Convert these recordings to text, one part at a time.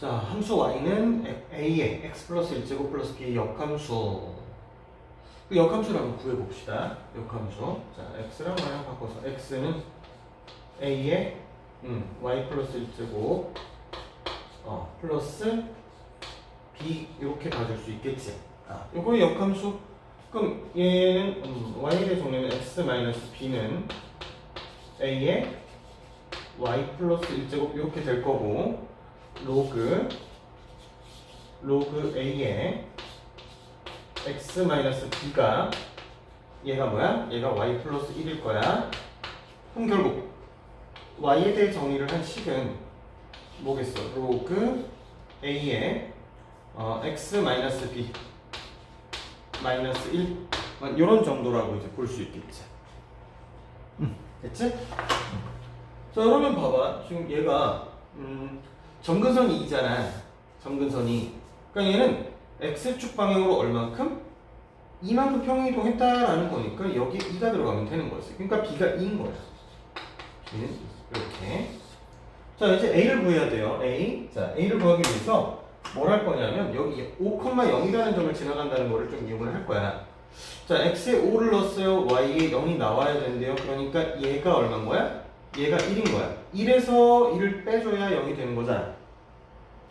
자, 함수 y는 a의 x 플러스 1제곱 플러스 b의 역함수. 그 역함수를 한번 구해봅시다. 역함수. 자, x랑 y랑 바꿔서 x는 a의 음, y 플러스 1제곱 어, 플러스 b 이렇게 가질 수 있겠지. 아, 요거 역함수. 그럼 얘는 음, 대해 정리하면 x b는 a의 y 플러스 1제곱 이렇게 될 거고 로그 로그 a의 x 마이너스 b가 얘가 뭐야? 얘가 y 플러스 1일 거야. 그럼 결국 y에 대해 정리를 한 식은 뭐겠어? 로그 a의 어, x 마이너스 b 마이너스 1 이런 정도라고 이제 볼 수 있겠지. 음, 됐지? 자 그러면 봐봐 지금 얘가 음, 점근선이 2잖아. 점근선이. 그러니까 얘는 x축 방향으로 얼만큼? 이만큼 평행이동했다라는 거니까 여기에 2가 들어가면 되는 거지. 그러니까 b가 2인 거야. B는 이렇게. 자 이제 a를 구해야 돼요. A. 자 a를 구하기 위해서 뭘 할 거냐면 여기 5,0이라는 점을 지나간다는 거를 좀 이용을 할 거야. 자 x에 5를 넣었어요. Y에 0이 나와야 된대요. 그러니까 얘가 얼마인 거야? 얘가 1인 거야. 1에서 1을 빼줘야 0이 되는 거잖아.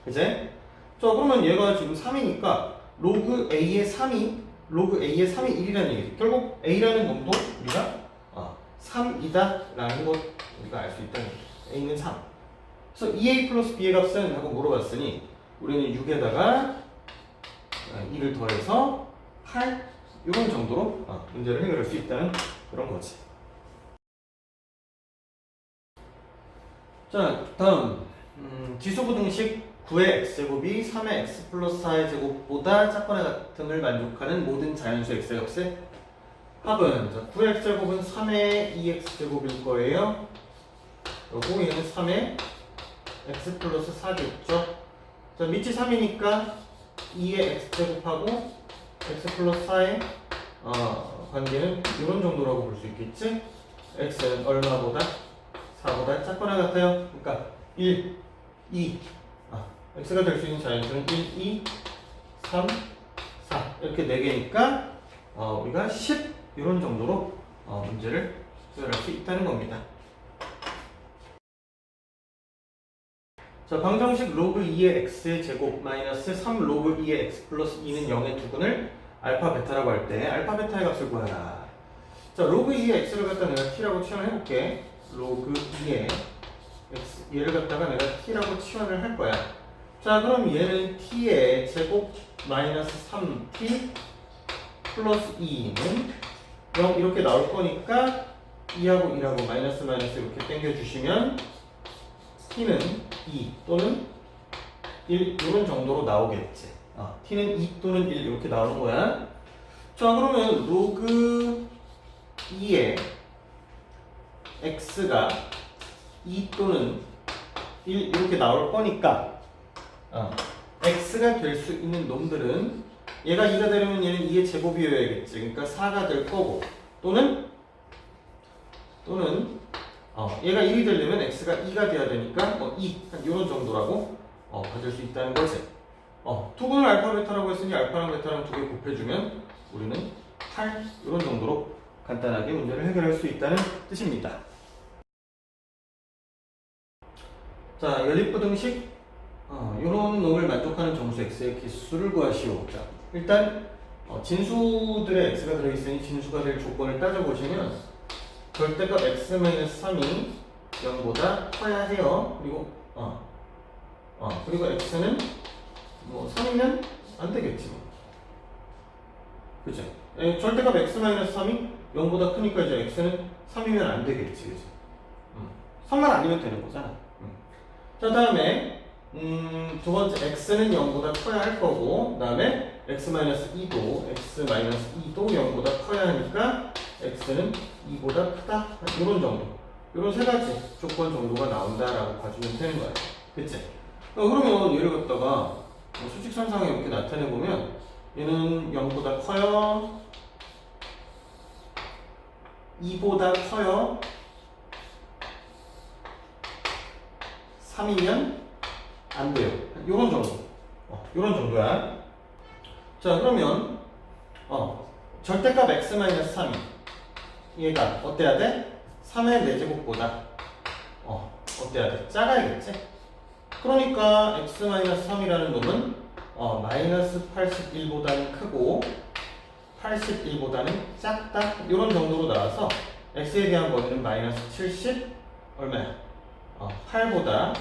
그제? 자 그러면 얘가 지금 3이니까 로그 a의 3이 로그 a의 3이 1이라는 얘기지. 결국 a라는 놈도 우리가 어, 3이다 라는 것 우리가 알 수 있다는 거지. A는 3 그래서 2a 플러스 b의 값은 하고 물어봤으니 우리는 6에다가 1을 더해서 8 이런 정도로 어, 문제를 해결할 수 있다는 그런 거지 자 다음. 음, 지수부등식 9의 x제곱이 3의 x 플러스 4의 제곱보다 작거나 같음을 만족하는 모든 자연수 x의 값의 합은. 자, 9의 x제곱은 3의 2x제곱일 거예요. 그리고 얘는 3의 x 플러스 4겠죠? 자 밑이 3이니까 2의 x제곱하고 x 플러스 4의 어, 관계는 이런 정도라고 볼 수 있겠지? x는 얼마보다 4보다 작거나 같아요 그러니까 1, 2 아, x가 될 수 있는 자연수는 1, 2, 3, 4 이렇게 4개니까 어, 우리가 10 이런 정도로 어, 문제를 해결할 수 있다는 겁니다. 자, 방정식 로그 2의 x의 제곱 마이너스 3 로그 2의 x 플러스 2는 0의 두근을 알파 베타라고 할 때 알파 베타의 값을 구하라. 자, 로그 2의 x를 갖다 내가 t라고 치환을 해볼게. 로그 2의 x 얘를 갖다가 내가 t라고 치환을 할 거야. 자, 그럼 얘는 t의 제곱 마이너스 3t 플러스 2는 0 이렇게 나올 거니까 2하고 1하고 마이너스 마이너스 이렇게 당겨주시면 t는 2 또는 1 이런 정도로 나오겠지. 어, t는 2 또는 1 이렇게 나오는 거야. 자, 그러면 로그 2의 x가 2 또는 1 이렇게 나올 거니까 어, x가 될 수 있는 놈들은 얘가 2가 되려면 얘는 2의 제곱이어야겠지. 그러니까 4가 될 거고 또는 또는 어, 얘가 1이 되려면 x가 2가 돼야 되니까 뭐 2, 한 이런 정도라고 어, 가질 수 있다는 거지. 어, 투근을 알파 베타라고 했으니 알파랑 베타랑 두 개 곱해주면 우리는 8 이런 정도로 간단하게 문제를 해결할 수 있다는 뜻입니다. 자, 연립부등식 어, 이런 놈을 만족하는 정수 x의 기수를 구하시오. 자, 일단 어, 진수들의 x가 들어있으니 진수가 될 조건을 따져보시면 절대값 x-3이 0보다 커야 해요. 그리고 어, 어, 그리고 x는 뭐 3이면 안 되겠지 뭐. 그죠? 에, 절대값 x-3이 0보다 크니까 이제 x는 3이면 안 되겠지, 그죠? 음, 3만 아니면 되는 거잖아. 음. 자, 다음에 음, 두 번째 x는 0보다 커야 할 거고 그 다음에 x-2도 x-2도 0보다 커야 하니까 x는 2보다 크다 이런 정도 이런 세 가지 조건 정도가 나온다라고 봐주면 되는 거야 그치? 어, 그러면 얘를 갖다가 뭐 수직 선상에 이렇게 나타내 보면 얘는 0보다 커요 2보다 커요 3이면 안 돼요. 요런 정도. 어, 요런 정도야. 자, 그러면, 어, 절대값 x-3이 얘가 어때야 돼? 3의 4제곱보다, 어, 어때야 돼? 작아야겠지? 그러니까 x-3이라는 놈은, 어, 마이너스 81보다는 크고, 81보다는 작다. 이런 정도로 나와서, x에 대한 범위는 마이너스 70, 얼마야? 어, 8보다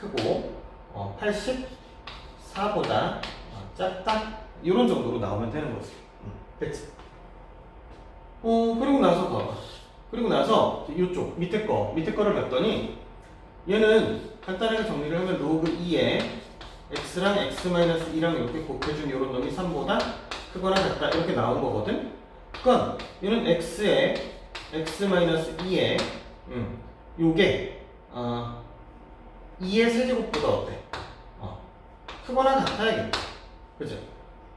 크고, 어, 84보다 어, 작다. 이런 정도로 나오면 되는 거지. 음, 됐지? 어, 그리고 나서 봐봐. 그리고 나서 이쪽 밑에 거, 밑에 거를 봤더니 얘는 간단하게 정리를 하면 로그 2에 x랑 x-2랑 이렇게 곱해준 이런 놈이 3보다 크거나 같다 이렇게 나온 거거든. 그러니까 얘는 x에 x-2에 음, 요게 어, 2의 세제곱보다 어때? 어, 크거나 같아야겠다. 그죠?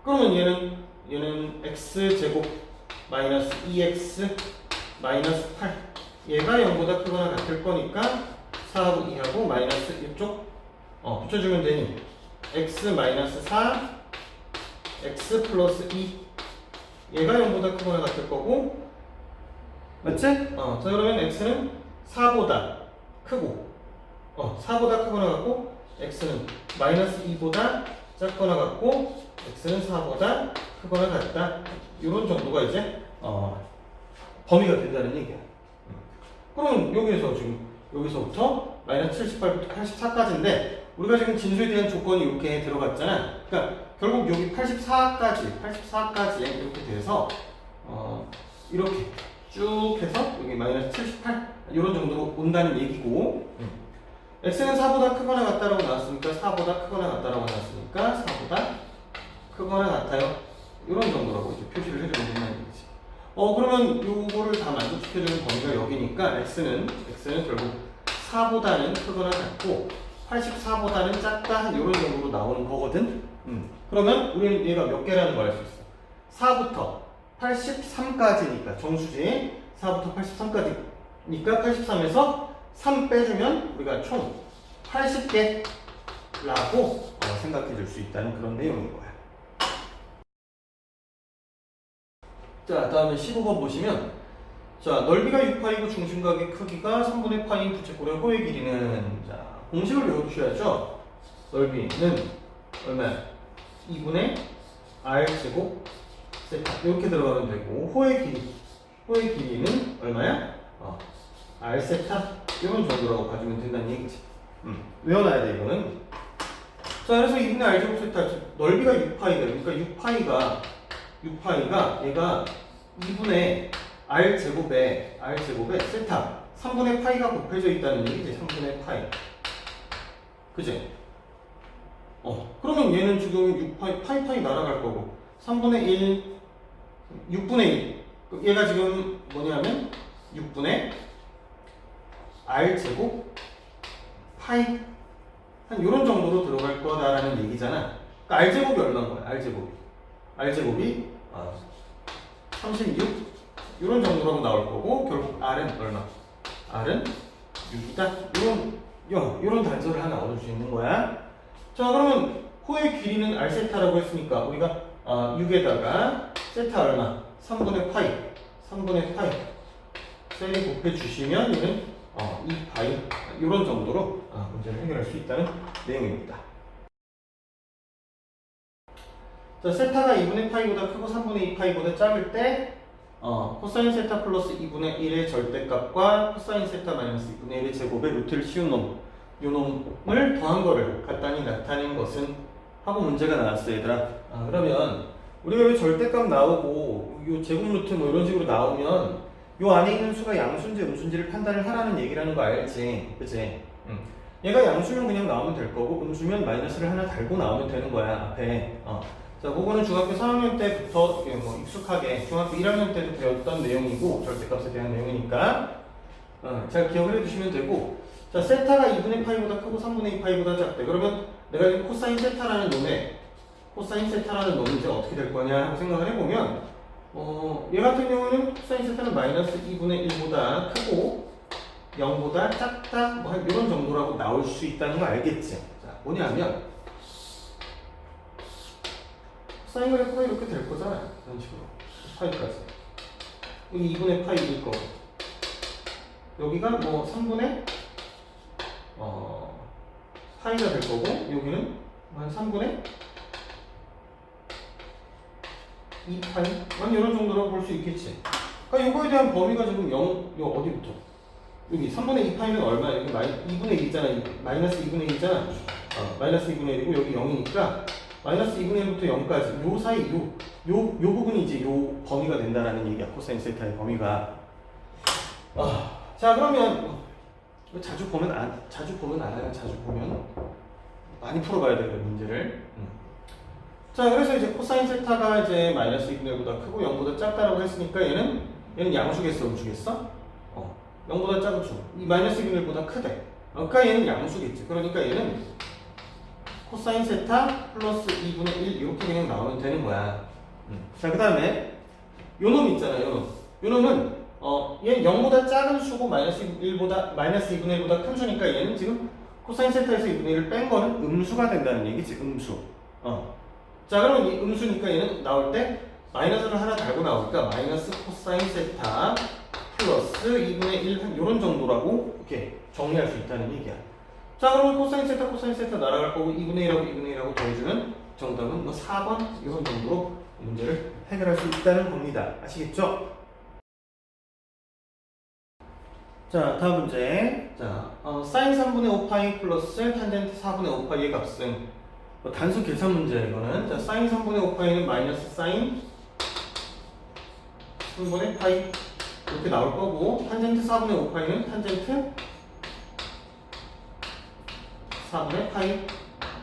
그러면 얘는 얘는 x 제곱 마이너스 2x 마이너스 8 얘가 0보다 크거나 같을 거니까 4하고 2하고 마이너스 이쪽 어 붙여주면 되니 x 마이너스 4 x 플러스 2 얘가 0보다 크거나 같을 거고 맞지? 어, 자 그러면 x는 4보다 크고 어, 4보다 크거나 같고 x는 마이너스 2보다 작거나 같고 x는 4보다 크거나 같다. 이런 정도가 이제 어, 범위가 된다는 얘기야. 음. 그럼 여기에서 지금 여기서부터 마이너스 78부터 84까지인데 우리가 지금 진수에 대한 조건이 이렇게 들어갔잖아. 그러니까 결국 여기 84까지, 84까지 이렇게 돼서 어, 이렇게 쭉 해서 여기 마이너스 78 이런 정도로 온다는 얘기고 음. x는 4보다 크거나 같다라고 나왔으니까 4보다 크거나 같다라고 나왔으니까 4보다 크거나 같아요. 이런 정도라고 이제 표시를 해주면 된다는 얘기지. 어 그러면 요거를 다 만족시켜주는 범위가 여기니까 x는 x는 결국 4보다는 크거나 같고 84보다는 작다 이런 정도로 나오는 거거든. 음. 그러면 우리는 얘가 몇 개라는 걸 알 수 있어. 4부터 83까지니까 정수지 4부터 83까지니까 83에서 3 빼주면 우리가 총 80개라고 어, 생각해 줄 수 있다는 그런 내용인 거야. 자, 다음에 15번 보시면 자, 넓이가 6파이고 중심각의 크기가 3분의 파인 부채꼴의 호의 길이는 자, 공식을 외워두셔야죠. 넓이는 얼마야? 2분의 r 제곱 세타 이렇게 들어가면 되고 호의 길이 호의 길이는 얼마야? 어, r 세타 이런 정도라고 봐주면 된다는 얘기지. 음, 외워놔야 돼 이거는. 자, 그래서 2분의 r 제곱 세타 넓이가 6파이다. 그러니까 6파이가 6파이가 얘가 2분의 r 제곱에 r 제곱에 세타 3분의 파이가 곱해져 있다는 얘기지. 3분의 파이. 그지? 어, 그러면 얘는 지금 6파이 파이 파이 날아갈 거고 3분의 1 6분의 1 얘가 지금 뭐냐면 6분의 r 제곱 파이 한 이런 정도로 들어갈 거다라는 얘기잖아. 그러니까 r 제곱이 얼마인 거야? r 제곱이 r 제곱이 아, 36 이런 정도로 나올 거고 결국 r은 얼마? r은 6이다. 이런 야, 이런 단서를 하나 얻을 수 있는 거야. 자 그러면 호의 길이는 r 세타라고 했으니까 우리가 어, 6에다가 세타 얼마? 3분의 파이 3분의 파이 셀이 곱해 주시면 얘는 어, 2파이 이런 정도로 어, 문제를 해결할 수 있다는 내용입니다. 자, 세타가 2분의 파이보다 크고 3분의 2파이보다 작을 때 어, 코사인 세타 플러스 2분의 1의 절대값과 코사인 세타 마이너스 2분의 1의 제곱의 루트를 씌운 놈, 요 놈을 더한 거를 간단히 나타낸 것은 하고 문제가 나왔어요, 얘들아. 아, 그러면 우리가 왜 절대값 나오고 요 제곱 루트 뭐 이런 식으로 나오면 요 안에 있는 수가 양수인지 음수인지를 판단을 하라는 얘기라는 거 알지? 그치? 응. 얘가 양수면 그냥 나오면 될 거고 음수면 마이너스를 하나 달고 나오면 되는 거야 앞에 어. 자 그거는 중학교 3학년 때부터 뭐 익숙하게 중학교 1학년 때도 배웠던 내용이고 절대값에 대한 내용이니까 어, 잘 기억을 해두시면 되고 자 세타가 2분의 파이보다 크고 3분의 2 파이보다 작대 그러면 내가 이 코사인 세타라는 놈에 코사인 세타라는 놈이 이제 어떻게 될 거냐 하고 생각을 해보면 어, 얘 같은 경우는 코사인 세타는 마이너스 2분의 1보다 크고 0보다 작다 뭐 이런 정도라고 나올 수 있다는 거 알겠지? 자, 뭐냐면 사인 그래프가 이렇게 될 거잖아. 이런 식으로. 파이까지. 여기 2분의 파이일 거고. 여기가 뭐 3분의 어, 파이가 될 거고, 여기는 한 3분의 2파이? 한 이런 정도라고 볼 수 있겠지. 그러니까 이거에 대한 범위가 지금 0, 요 어디부터? 여기 3분의 2파이는 얼마야? 여기 마이, 2분의 1 있잖아. 마이너스 2분의 1이잖아. 어, 마이너스 2분의 1이고 여기 0이니까 마이너스 2분의 1부터 0까지 요 사이 요, 요, 요 부분이 이제 요 범위가 된다라는 얘기야. 코사인 세타의 범위가. 아, 자 그러면 자주 보면 안 자주 보면 알아요. 자주 보면 많이 풀어봐야 돼요 문제를. 음. 자 그래서 이제 코사인 세타가 이제 마이너스 2분의 1보다 크고 0보다 작다라고 했으니까 얘는 얘는 양수겠어 음수겠어? 어 0보다 작은 수. 이 마이너스 2분의 1보다 크대. 어, 그러니까 얘는 양수겠지. 그러니까 얘는 코사인 세타 플러스 2분의 1 이렇게 그냥 나오면 되는 거야. 음. 자, 그 다음에 요놈 있잖아요. 요 놈. 요 놈은 어, 얘는 0보다 작은 수고 마이너스 1보다 마이너스 2분의 1보다 큰 수니까 얘는 지금 코사인 세타에서 2분의 1을 뺀 거는 음수가 된다는 얘기지. 음수. 어. 자, 그러면 이 음수니까 얘는 나올 때 마이너스를 하나 달고 나오니까 마이너스 코사인 세타 플러스 2분의 1 이런 정도라고 이렇게 정리할 수 있다는 얘기야. 자 그러면 코사인 세타 코사인 세타 날아갈 거고 2분의 1하고 2분의 1하고 더해주면 정답은 뭐 4번 이런 정도로 문제를 해결할 수 있다는 겁니다. 아시겠죠? 자 다음 문제 자 어, 사인 3분의 5파이 플러스 탄젠트 4분의 5파이의 값은 뭐 단수 계산 문제 이거는 자 사인 3분의 5파이는 마이너스 사인 3분의 파이 이렇게 나올 거고 탄젠트 4분의 5파이는 탄젠트 4분의 파이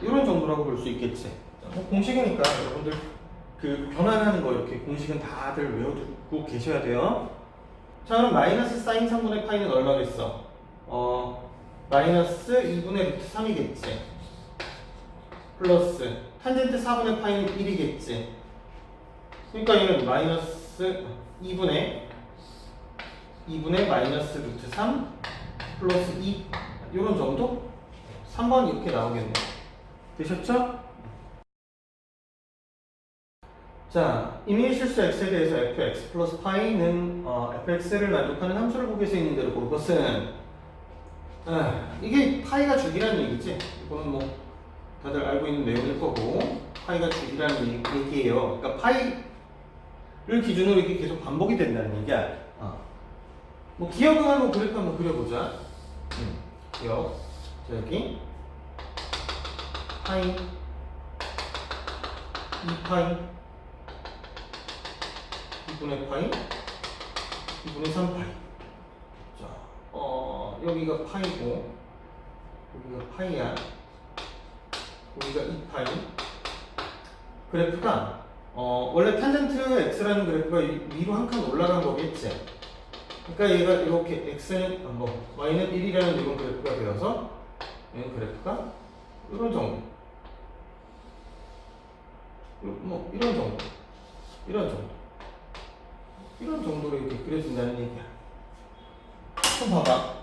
이런 정도라고 볼 수 있겠지. 자, 뭐 공식이니까 여러분들 그 변환하는 거 이렇게 공식은 다들 외워두고 계셔야 돼요. 자 그럼 마이너스 사인 3분의 파이는 얼마겠어? 어 마이너스 2분의 루트 3이겠지. 플러스 탄젠트 4분의 파이는 1이겠지. 그러니까 얘는 마이너스 2분의 2분의 마이너스 루트 3 플러스 2 이런 정도? 3번 이렇게 나오겠네요. 되셨죠? 자, 임의의 실수 x에 대해서 fx 플러스 파이는 어, fx를 만족하는 함수를 보기 위해서 있는 대로 볼 것은 아, 이게 파이가 주기라는 얘기지. 이거는 뭐 다들 알고 있는 내용일 거고 파이가 주기라는 얘기- 얘기예요. 그러니까 파이를 기준으로 이렇게 계속 반복이 된다는 얘기야. 어. 뭐 기억을 한번 그래프 한번 그려보자. 음, 기억. 자, 여기 파이 2파이 2분의 파이 2분의 3파이 자, 어, 여기가 파이고 여기가 파이야 여기가 2파이 그래프가 어, 원래 탄젠트 x라는 그래프가 위- 위로 한 칸 올라간 거겠지. 그러니까 얘가 이렇게 x는 어, 뭐 y는 1이라는 이런 그래프가 되어서 얘는 그래프가 이런 정도. 요- 뭐 이런 정도. 이런 정도. 이런 정도로 이렇게 그려진다는 얘기야. 좀 봐봐.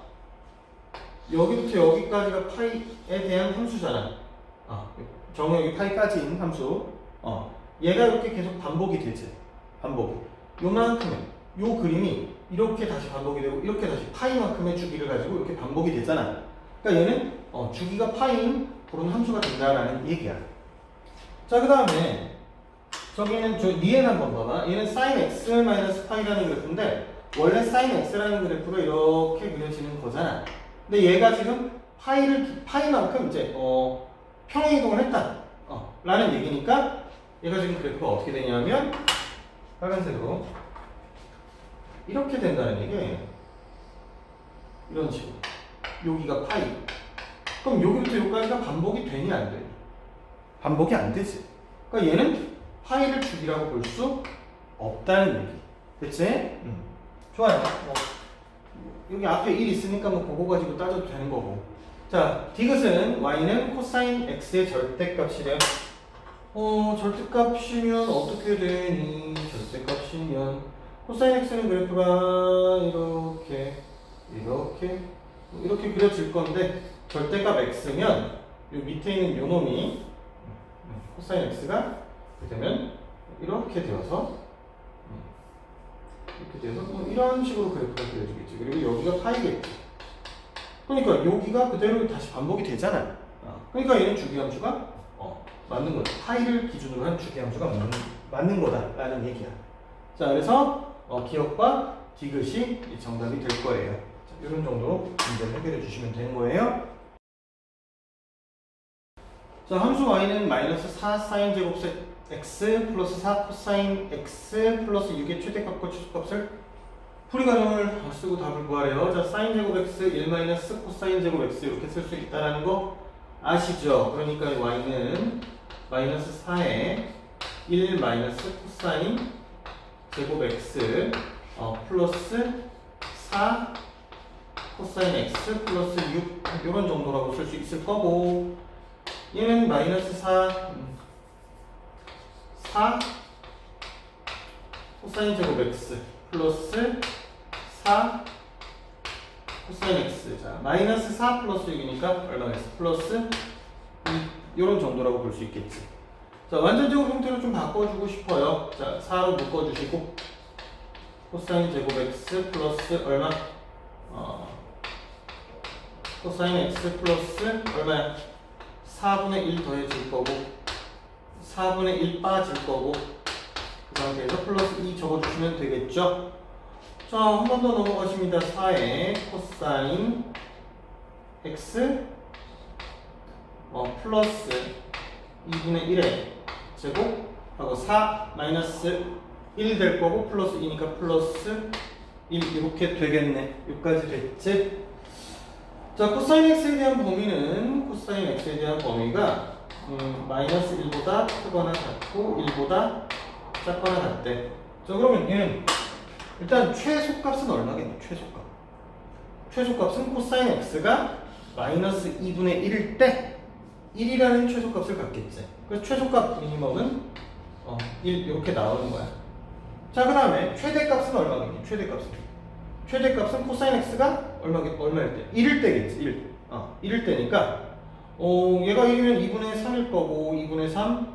여기부터 여기까지가 파이에 대한 함수잖아 아, 정역이 파이까지인 함수. 어, 얘가 이렇게 계속 반복이 되지. 반복이. 요만큼의 요 그림이 이렇게 다시 반복이 되고 이렇게 다시 파이만큼의 주기를 가지고 이렇게 반복이 되잖아. 그러니까 얘는 어, 주기가 파이인 그런 함수가 된다라는 얘기야. 자, 그 다음에 저기는 저 니엔 한번 봐봐. 얘는 sin x 마이너스 파이라는 그래프인데 원래 sin x라는 그래프가 이렇게 그려지는 거잖아. 근데 얘가 지금 파이를 파이만큼 이제 어 평행 이동을 했다. 어, 라는 얘기니까 얘가 지금 그래프가 어떻게 되냐면 빨간색으로 이렇게 된다는 얘기예요. 이런 식으로 여기가 파이. 그럼 여기부터 여기까지가 반복이 되니 안 되니? 반복이 안 되지. 그러니까 얘는 파이를 주기라고 볼 수 없다는 얘기. 그치? 음. 좋아요. 뭐, 여기 앞에 1 있으니까 뭐 그거 가지고 따져도 되는 거고. 자, 디귿은 y는 코사인 x의 절대값이래요. 어, 절대값이면 어떻게 되니? 절대값이면 코사인 x는 그래프가 이렇게 이렇게 이렇게 그려질 건데 절대값 x면 요 밑에 있는 요 놈이 음, 코사인 x가 되면 이렇게 되어서 음, 이렇게 되어서 뭐 이런 식으로 그래프가 그려지겠지. 그리고 여기가 파이겠지. 그러니까 여기가 그대로 다시 반복이 되잖아. 어, 그러니까 얘는 주기함수가 어, 맞는 거다. 파이를 기준으로 한 주기함수가 맞는, 맞는 거다라는 얘기야. 자, 그래서 어, 기억과 디귿이 이 정답이 될 거예요. 자, 이런 정도로 문제를 해결해 주시면 되는 거예요. 자, 함수 y는 마이너스 4 사인 제곱 세 x 플러스 4 코사인 x 플러스 6의 최대값과 최소값을 풀이 과정을 쓰고 답을 구하래요. 자, 사인 제곱 x 1 마이너스 코사인 제곱 x 이렇게 쓸 수 있다라는 거 아시죠? 그러니까 y는 마이너스 4에 1 마이너스 코사인 제곱 x 어, 플러스 4 코사인 x 플러스 6 이런 정도라고 쓸 수 있을 거고 얘는 마이너스 4 음, 4 코사인 제곱 x 플러스 4 코사인 x. 자 마이너스 4 플러스 6이니까 얼마겠어? 플러스 2 이런 정도라고 볼 수 있겠지. 자 완전 제곱 형태로 좀 바꿔주고 싶어요. 자 4로 묶어주시고 코사인 제곱 x 플러스 얼마? 어, 코사인 x 플러스 얼마야? 4분의 1 더해질 거고 4분의 1 빠질 거고 그 상태에서 플러스 2 적어주시면 되겠죠 자, 한 번 더 넘어가십니다. 4의 코사인 x 어, 플러스 2분의 1의 제곱 하고 4 마이너스 1 될 거고 플러스 2니까 플러스 1 이렇게 되겠네. 여기까지 됐지? 자, 코사인 x에 대한 범위는 코사인 x에 대한 범위가 음, 마이너스 1보다 크거나 같고 1보다 작거나 같대. 자, 그러면 얘는 일단 최소값은 얼마겠니? 최소값. 최소값은 코사인 x가 마이너스 2분의 1일 때 1이라는 최소값을 갖겠지. 그래서 최소값 미니멈은 어, 1 이렇게 나오는 거야. 자, 그 다음에 최대값은 얼마겠니? 최대값은. 최대값은 코사인 x가 얼마겠, 얼마일 때? 1일 때겠지. 1. 어, 1일 때니까 어, 얘가 1이면 2분의 3일 거고 2분의 3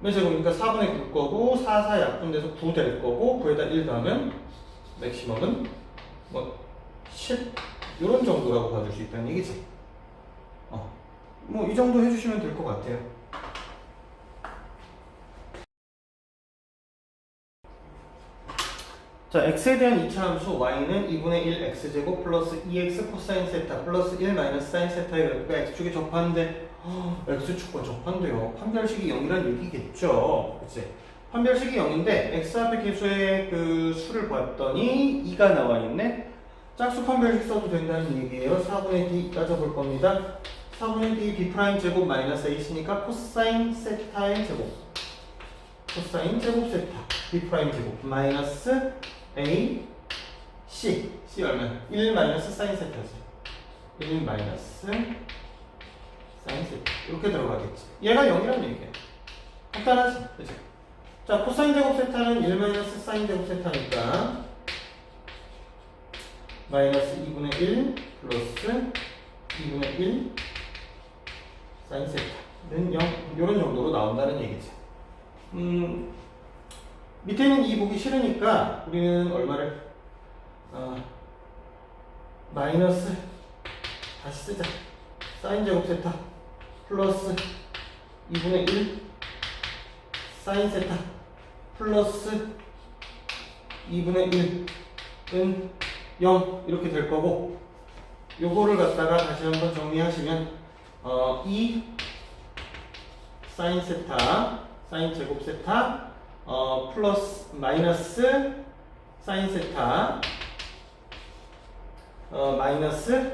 몇 제곱이니까 4분의 9 거고 4, 4 약분돼서 9 될 거고 9에다 1 더하면 맥시멈은 뭐 10? 이런 정도라고 봐줄 수 있다는 얘기지 어. 뭐 이 정도 해주시면 될 것 같아요 자, x에 대한 2차 함수 y는 2분의 1 x제곱 플러스 2x 코사인 세타 플러스 1 마이너스 사인 세타의 그래프가 x축에 접하는데 어, x축과 접한대요. 판별식이 0이란 얘기겠죠. 그치? 판별식이 0인데 x 앞에 계수의 그 수를 봤더니 2가 나와 있네. 짝수 판별식 써도 된다는 얘기예요. 4분의 d 따져볼 겁니다. 4분의 d b 프라임 제곱 마이너스 a시니까 코사인 세타의 제곱. 코사인 제곱 세타 b 프라임 제곱 마이너스 a c c 얼마? 1 마이너스 사인 세타지. 1 마이너스 사인 세타 이렇게 들어가겠지. 얘가 0이라는 얘기야. 간단하지, 그죠? 자, 코사인 제곱 세타는 1 마이너스 사인 제곱 세타니까 마이너스 2분의 1 플러스 2분의 1 사인 세타는 0 이런 정도로 나온다는 얘기지. 음, 밑에는 이 보기 싫으니까 우리는 얼마를 어, 마이너스 다시 쓰자. 사인 제곱 세타 플러스 2분의 1 사인 세타 플러스 2분의 1은 0 이렇게 될 거고 요거를 갖다가 다시 한번 정리하시면 어, 2 사인 세타 사인 제곱 세타 어, 플러스 마이너스 사인 세타 어, 마이너스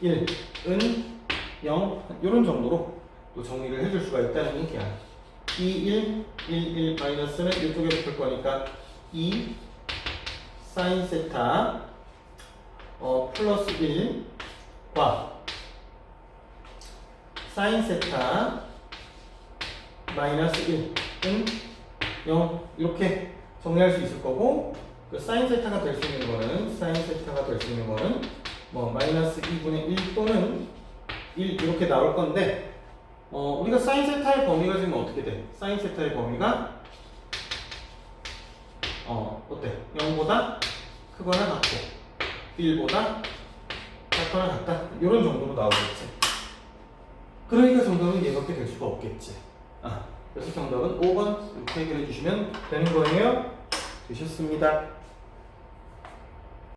1은 0 이런 정도로 또 정리를 해줄 수가 있다는 얘기야. 2, 1, 1, 1 마이너스는 이쪽에 붙을 거니까 2 사인 세타 어, 플러스 1과 사인 세타 마이너스 1은 0 이렇게 정리할 수 있을 거고 그 사인 세타가 될 수 있는 거는 사인 세타가 될 수 있는 거는 뭐 마이너스 2분의 1 또는 1 이렇게 나올 건데 어, 우리가 사인 세타의 범위가 지금 어떻게 돼? 사인 세타의 범위가 어, 어때? 0보다 크거나 같고 1보다 작거나 같다? 이런 정도로 나오겠지. 그러니까 정답은 얘밖에 될 수가 없겠지. 아, 그래서 정답은 5번 이렇게 해결해 주시면 되는 거예요. 되셨습니다